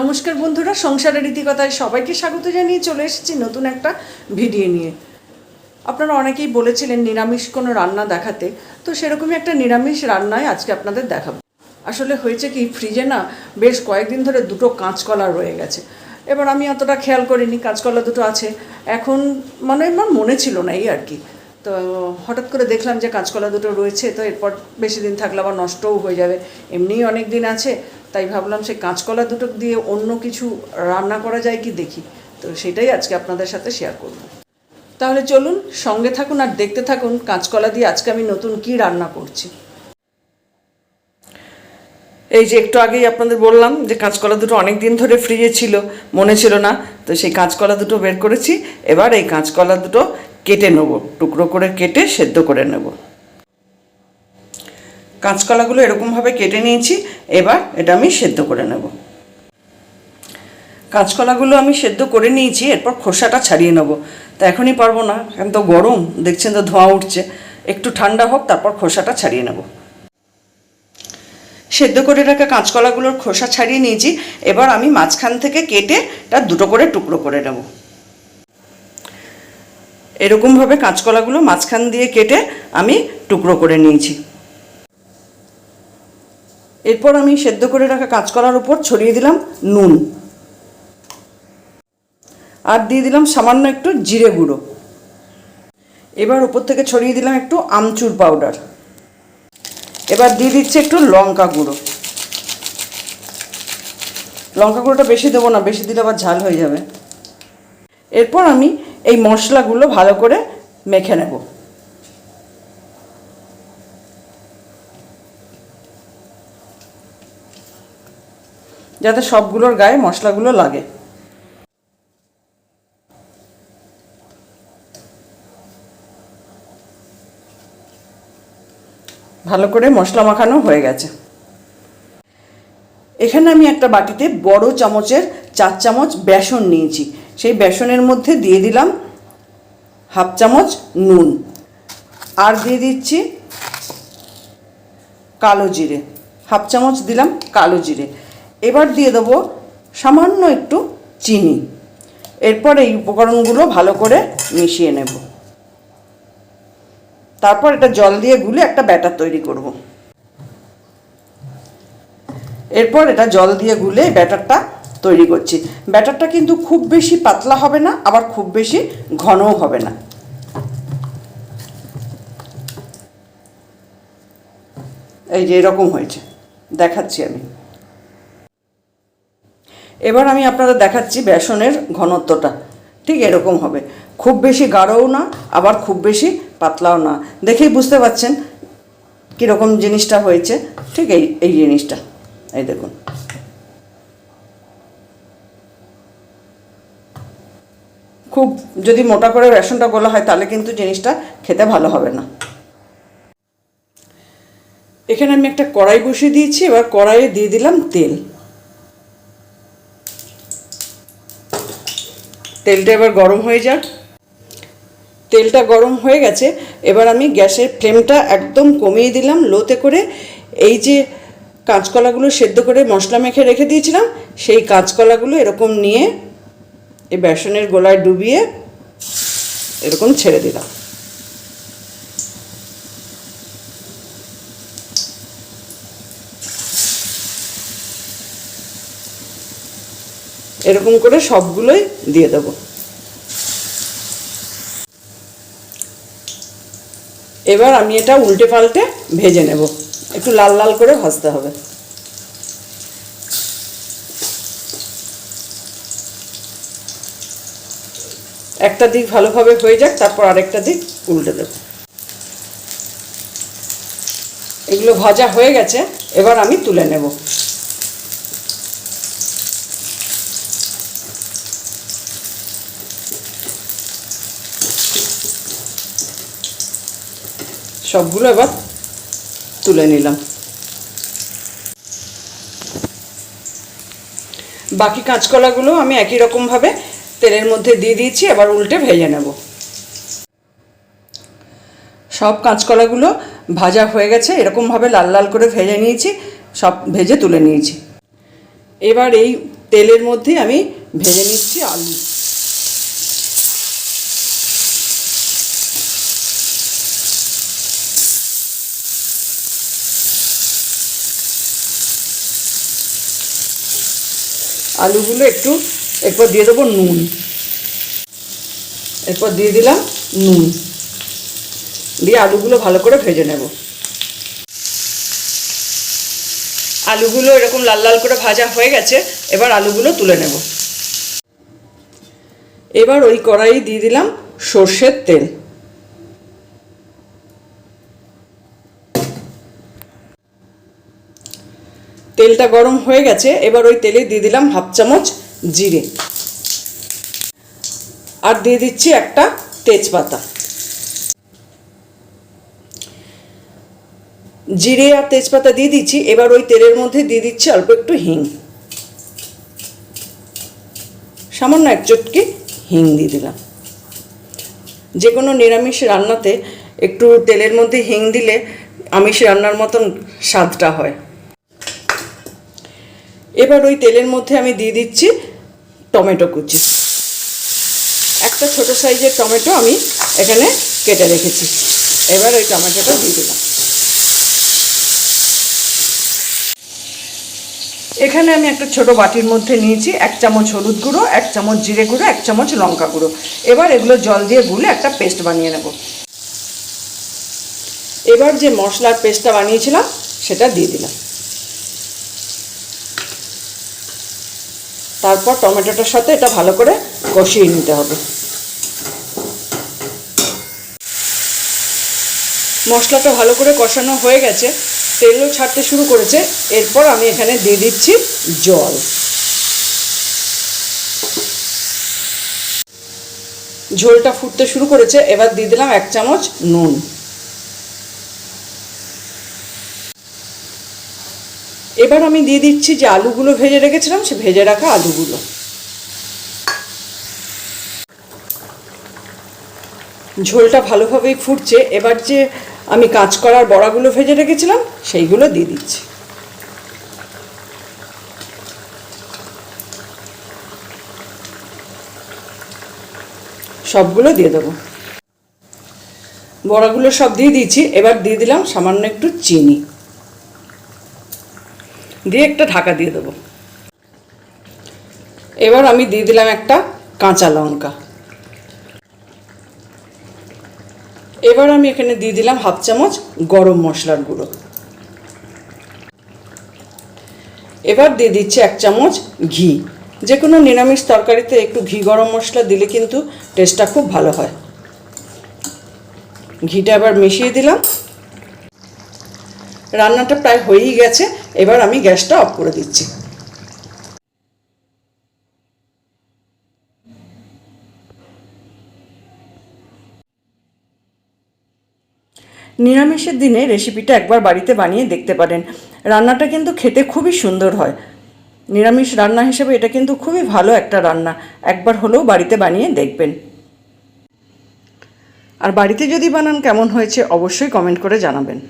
নমস্কার বন্ধুরা, সংসারের রীতিকথায় সবাইকে স্বাগত জানিয়ে চলে এসেছি নতুন একটা ভিডিও নিয়ে। আপনারা অনেকেই বলেছিলেন নিরামিষ কোনো রান্না দেখাতে, তো সেরকমই একটা নিরামিষ রান্নায় আজকে আপনাদের দেখাবো। আসলে হয়েছে কি, ফ্রিজে না বেশ কয়েকদিন ধরে দুটো কাঁচকলা রয়ে গেছে। এবার আমি অতটা খেয়াল করিনি, কাঁচকলা দুটো আছে। এখন মানে আমার মনে ছিল না এই আর কি। তো হঠাৎ করে দেখলাম যে কাঁচকলা দুটো রয়েছে, তো এরপর বেশি দিন থাকলে আবার নষ্টও হয়ে যাবে। এমনিই অনেক দিন আছে তাই ভাবলাম সেই কাঁচকলা দুটো দিয়ে অন্য কিছু রান্না করা যায় কি দেখি। তো সেটাই আজকে আপনাদের সাথে শেয়ার করব। তাহলে চলুন সঙ্গে থাকুন আর দেখতে থাকুন কাঁচকলা দিয়ে আজকে আমি নতুন কি রান্না করছি। এই যে একটু আগেই আপনাদের বললাম যে কাঁচকলা দুটো অনেক দিন ধরে ফ্রিজে ছিল, মনে ছিল না, তো সেই কাঁচকলা দুটো বের করেছি, এবার এই কাঁচকলা দুটো কেটে নেব, টুকরো করে কেটে সেদ্ধ করে নেব। কাঁচকলাগুলো এরকমভাবে কেটে নিয়েছি, এবার এটা আমি সেদ্ধ করে নেব। কাঁচকলাগুলো আমি সেদ্ধ করে নিয়েছি, এরপর খোসাটা ছাড়িয়ে নেব। তা এখনই পারব না, এখন তো গরম, দেখছেন তো ধোঁয়া উঠছে। একটু ঠান্ডা হোক, তারপর খোসাটা ছাড়িয়ে নেব। সেদ্ধ করে রাখা কাঁচকলাগুলোর খোসা ছাড়িয়ে নিয়েছি, এবার আমি মাঝখান থেকে কেটে তার দুটো করে টুকরো করে নেব। এরকমভাবে কাঁচকলাগুলো মাঝখান দিয়ে কেটে আমি টুকরো করে নিয়েছি। এরপর আমি সেদ্ধ করে রাখা কাঁচকলার উপর ছড়িয়ে দিলাম নুন। আর দিয়ে দিলাম সামান্য একটু জিরে গুঁড়ো। এবার উপর থেকে ছড়িয়ে দিলাম একটু আমচুর পাউডার। এবার দিয়ে দিচ্ছে একটু লঙ্কা গুঁড়ো। লঙ্কা গুঁড়োটা বেশি দেবো না, বেশি দিলে আবার ঝাল হয়ে যাবে। এরপর আমি এই মশলাগুলো ভালো করে মেখে নেব। যাতে সবগুলোর গায়ে মশলাগুলো লাগে। ভালো করে মশলা মাখানো হয়ে গেছে। এখানে আমি একটা বাটিতে বড় চামচের চার চামচ বেসন নিয়েছি। সেই বেসনের মধ্যে দিয়ে দিলাম হাফ চামচ নুন। আর দিয়ে দিচ্ছি কালো জিরে। হাফ চামচ দিলাম কালো জিরে। এবার দিয়ে দেবো সামান্য একটু চিনি। এরপর এই উপকরণগুলো ভালো করে মিশিয়ে নেব। তারপর এটা জল দিয়ে গুলে একটা ব্যাটার তৈরি করব। এরপর এটা জল দিয়ে গুলে ব্যাটারটা তৈরি করছি। ব্যাটারটা কিন্তু খুব বেশি পাতলা হবে না, আবার খুব বেশি ঘনও হবে না। এই যে এরকম হয়েছে, দেখাচ্ছি আমি। এবার আমি আপনাদের দেখাচ্ছি বেসনের ঘনত্বটা। ঠিক এরকম হবে। খুব বেশি গাঢ়ও না, আবার খুব বেশি পাতলাও না। দেখেই বুঝতে পারছেন কীরকম জিনিসটা হয়েছে। ঠিক এই এই জিনিসটা। এই দেখুন। খুব যদি মোটা করে বেসনটা গোলা হয়, তাহলে কিন্তু জিনিসটা খেতে ভালো হবে না। এখানে আমি একটা কড়াই বসিয়ে দিয়েছি। এবার কড়াইয়ে দিয়ে দিলাম তেল। তেলটা এবার গরম হয়ে যাক। তেলটা গরম হয়ে গেছে। এবার আমি গ্যাসের ফ্লেমটা একদম কমিয়ে দিলাম, লোতে করে। এই যে কাঁচকলাগুলো সেদ্ধ করে মশলা মেখে রেখে দিয়েছিলাম, সেই কাঁচকলাগুলো এরকম নিয়ে এই বেসনের গোলায় ডুবিয়ে এরকম ছেড়ে দিলাম। এরকম করে সবগুলোই দিয়ে দেবো। এবার আমি এটা উল্টে পাল্টে ভেজে নেব। একটু লাল লাল করে ভাজতে হবে। একটা দিক ভালোভাবে হয়ে যাক, তারপর আরেকটা দিক উল্টে দেব। এগুলো ভাজা হয়ে গেছে, এবার আমি তুলে নেব। সবগুলো এবার তুলে নিলাম। বাকি কাঁচকলাগুলো আমি একই রকমভাবে তেলের মধ্যে দিয়ে দিয়েছি, এবার উল্টে ভেজে নেব। সব কাঁচকলাগুলো ভাজা হয়ে গেছে, এরকমভাবে লাল লাল করে ভেজে নিয়েছি, সব ভেজে তুলে নিয়েছি। এবার এই তেলের মধ্যে আমি ভেজে নিচ্ছি আলু। আলুগুলো একটু এরপর দিয়ে দেবো নুন। এরপর দিয়ে দিলাম নুন। দিয়ে আলুগুলো ভালো করে ভেজে নেব। আলুগুলো এরকম লাল লাল করে ভাজা হয়ে গেছে, এবার আলুগুলো তুলে নেব। এবার ওই কড়াই দিয়ে দিলাম সর্ষের তেল। তেলটা গরম হয়ে গেছে, এবার ওই তেলে দিয়ে দিলাম হাফ চামচ জিরে। আর দিয়ে দিচ্ছি একটা তেজপাতা। জিরে আর তেজপাতা দিয়ে দিচ্ছি, এবার ওই তেলের মধ্যে দিয়ে দিচ্ছি অল্প একটু হিং। সামান্য এক চটকি হিং দিয়ে দিলাম। যে কোনো নিরামিষ রান্নাতে একটু তেলের মধ্যে হিং দিলে আমিষ রান্নার মতন স্বাদটা হয়। এবার ওই তেলের মধ্যে আমি দিয়ে দিচ্ছি টমেটো কুচি। একটা ছোট সাইজের টমেটো আমি এখানে কেটে রেখেছি। এবার ওই টমেটোটা দিয়ে দিলাম। এখানে আমি একটা ছোট বাটির মধ্যে নিয়েছি এক চামচ হলুদ গুঁড়ো, এক চামচ জিরে গুঁড়ো, এক চামচ লঙ্কা গুঁড়ো। এবার এগুলো জল দিয়ে গুলে একটা পেস্ট বানিয়ে নেব। এবার যে মশলার পেস্টটা বানিয়েছিলাম সেটা দিয়ে দিলাম। তারপর টমেটোটার সাথে এটা ভালো করে কষিয়ে নিতে হবে। মশলাটা ভালো করে কষানো হয়ে গেছে, তেলও ছাড়তে শুরু করেছে, এরপর আমি এখানে দিয়ে দিচ্ছি জল। ঝোলটা ফুটতে শুরু করেছে, এবার দিয়ে দিলাম এক চামচ নুন। এবার আমি দিয়ে দিচ্ছি যে আলুগুলো ভেজে রেখেছিলাম, সে ভেজে রাখা আলুগুলো। ঝোলটা ভালোভাবেই ফুটছে। এবার যে আমি কাজ করার বড়াগুলো ভেজে রেখেছিলাম, সেইগুলো দিয়ে দিচ্ছি। সবগুলো দিয়ে দেবো। বড়াগুলো সব দিয়ে দিয়েছি। এবার দিয়ে দিলাম সামান্য একটু চিনি। দিয়ে একটা ঢাকা দিয়ে দেবো। এবার আমি দিয়ে দিলাম একটা কাঁচা লঙ্কা। এবার আমি এখানে দিয়ে দিলাম হাফ চামচ গরম মশলার গুঁড়ো। এবার দিয়ে দিচ্ছি এক চামচ ঘি। যে কোনো নিরামিষ তরকারিতে একটু ঘি গরম মশলা দিলে কিন্তু টেস্টটা খুব ভালো হয়। ঘিটা এবার মিশিয়ে দিলাম। রান্নাটা প্রায় হয়েই গেছে। এবার আমি গ্যাসটা অফ করে দিচ্ছি। নিরামিষের দিনে রেসিপিটা একবার বাড়িতে বানিয়ে দেখতে পারেন। রান্নাটা কিন্তু খেতে খুবই সুন্দর হয়। নিরামিষ রান্না হিসেবে এটা কিন্তু খুবই ভালো একটা রান্না। একবার হলেও বাড়িতে বানিয়ে দেখবেন। আর বাড়িতে যদি বানান কেমন হয়েছে, অবশ্যই কমেন্ট করে জানাবেন।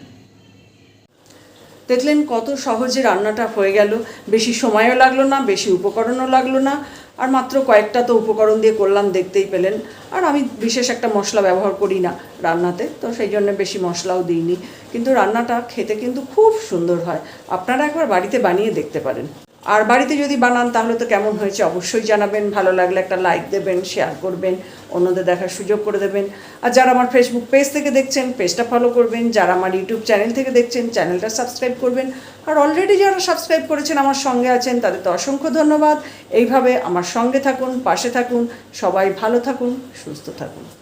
দেখলেন কত সহজে রান্নাটা হয়ে গেল। বেশি সময়ও লাগল না, বেশি উপকরণও লাগল না। আর মাত্র কয়েকটা তো উপকরণ দিয়ে করলাম, দেখতেই পেলেন। আর আমি বিশেষ একটা মশলা ব্যবহার করি না রান্নাতে, তো সেই জন্য বেশি মশলাও দিইনি। কিন্তু রান্নাটা খেতে কিন্তু খুব সুন্দর হয়। আপনারা একবার বাড়িতে বানিয়ে দেখতে পারেন। আর বাড়িতে যদি বানান, তাহলে তো কেমন হয়েছে অবশ্যই জানাবেন। ভালো লাগলে একটা লাইক দেবেন শেয়ার করবেন, অন্যদের দেখার সুযোগ করে দেবেন। আর যারা আমার ফেসবুক পেজ থেকে দেখছেন পেজটা ফলো করবেন। যারা আমার ইউটিউব চ্যানেল থেকে দেখছেন চ্যানেলটা সাবস্ক্রাইব করবেন। আর অলরেডি যারা সাবস্ক্রাইব করেছেন, আমার সঙ্গে আছেন, তাদের তো অসংখ্য ধন্যবাদ। এইভাবে আমার সঙ্গে থাকুন, পাশে থাকুন, সবাই ভালো থাকুন, সুস্থ থাকুন।